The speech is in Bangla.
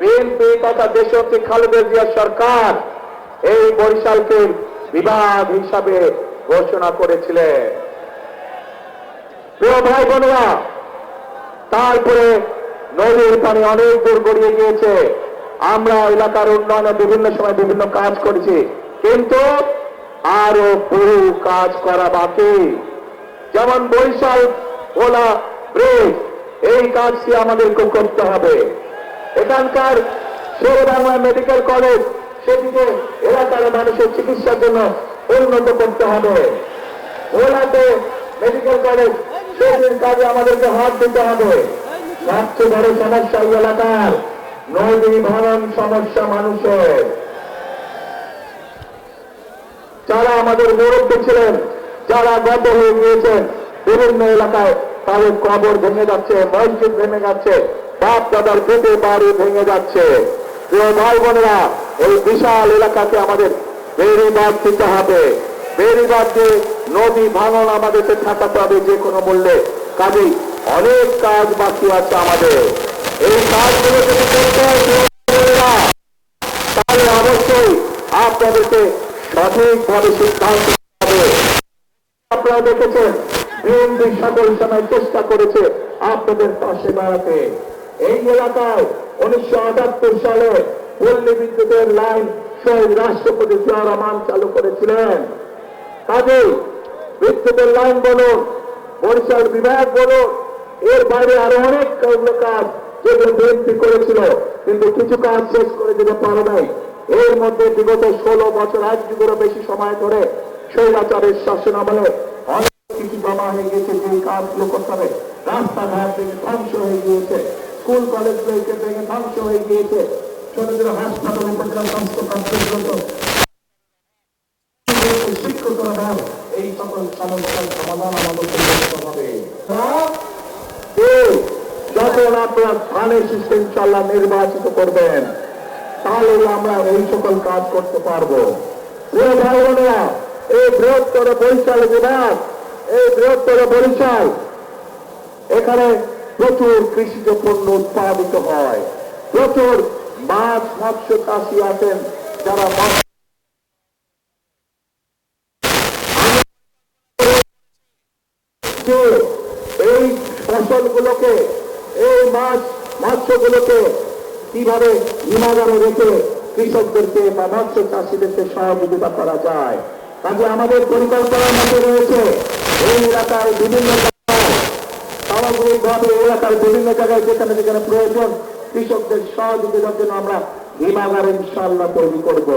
বিএনপি তথা দেশটি খালেদা জিয়া সরকার এই বরিশালকে বিভাগ হিসাবে ঘোষণা করেছিলেন। প্রিয় ভাই বোনেরা তারপরে নদীর পানি অনেক দূর গড়িয়ে গিয়েছে। আমরা এলাকার উন্নয়নে বিভিন্ন সময় বিভিন্ন কাজ করেছি। কিন্তু আরও বহু কাজ করা বাকি। যেমন বরিশাল ওলা ব্রিজ, এই কাজটি আমাদেরকে করতে হবে। এখানকার শের বাংলা মেডিকেল কলেজ, সেটিকে এলাকার মানুষের চিকিৎসার জন্য উন্নত করতে হবে। ওলাতে মেডিকেল কলেজ সেটির কাজে আমাদেরকে হাত দিতে হবে। সবচেয়ে বড় সমস্যা এই এলাকার নদী ভাঙন সমস্যা মানুষের। যারা আমাদের মুরব্বী ছিলেন, যারা গত হয়ে গিয়েছেন, বিভিন্ন এলাকায় তাদের কবর ভেঙে যাচ্ছে, মসজিদ ভেঙে যাচ্ছে। বাপ দাদার পেটে বাড়ি ভেঙে যাচ্ছে। ভাই বোনেরা এই বিশাল এলাকাকে আমাদের বেড়িবাদ দিতে হবে। বেড়িবাদ দিয়ে নদী ভাঙন আমাদেরকে ঠেকাতে হবে যে কোনো মূল্যে, কাজেই অনেক কাজ বাকি আছে আমাদের। এই কাজগুলো যদি করতে তাহলে অবশ্যই আপনাদেরকে সঠিকভাবে সিদ্ধান্ত হবে। আপনারা দেখেছেন, বিএনপি সকল সময় চেষ্টা করেছে আপনাদের পাশে দাঁড়াতে। এই এলাকায় উনিশশো আটাত্তর সালে পল্লী বিদ্যুতের লাইন শহীদ রাষ্ট্রপতি জিয়া রহমান চালু করেছিলেন। কাজেই বিদ্যুতের লাইন বলুন, বরিশাল বিভাগ বলুন, এর বাইরে আরও অনেক কাজ যেগুলো বিএনপি করেছিল, কিন্তু কিছু কাজ শেষ করে যেতে পারে নাই। এর মধ্যে বিগত ষোলো বছর আজ যুগেরও বেশি সময় ধরে স্বৈরাচারের শাসন আমলে অনেক কিছু জমা হয়ে গেছে যে কাজগুলো করতে হবে। রাস্তাঘাট ধ্বংস হয়ে গিয়েছে। স্কুল, কলেজ ভেঙে ভেঙে ধ্বংস হয়ে গিয়েছে। ছোট ছোট হাসপাতাল ধানের সিস্টেম ইনশাল্লাহ নির্বাচিত করবেন, তাহলে আমরা এই সকল কাজ করতে পারব। এই বৃহত্তর বরিশাল বিভাগ, এই বৃহত্তর বরিশাল, এখানে প্রচুর কৃষিজ পণ্য উৎপাদিত হয়। প্রচুর মাছ মৎস্য চাষি আছেন যারা এই ফসলগুলোকে, এই মাছ মৎস্যগুলোকে কীভাবে হিমাগারে রেখে কৃষকদেরকে বা মৎস্য চাষিদেরকে সহযোগিতা করা যায়? কাজে আমাদের পরিকল্পনার মধ্যে রয়েছে। এই এলাকায় বিভিন্ন জায়গায় এলাকার বিভিন্ন জায়গায় যেখানে যেখানে প্রয়োজন, কৃষকদের সহযোগিতার জন্য আমরা হিমাগার ইনশাল্লাহ তৈরি করব।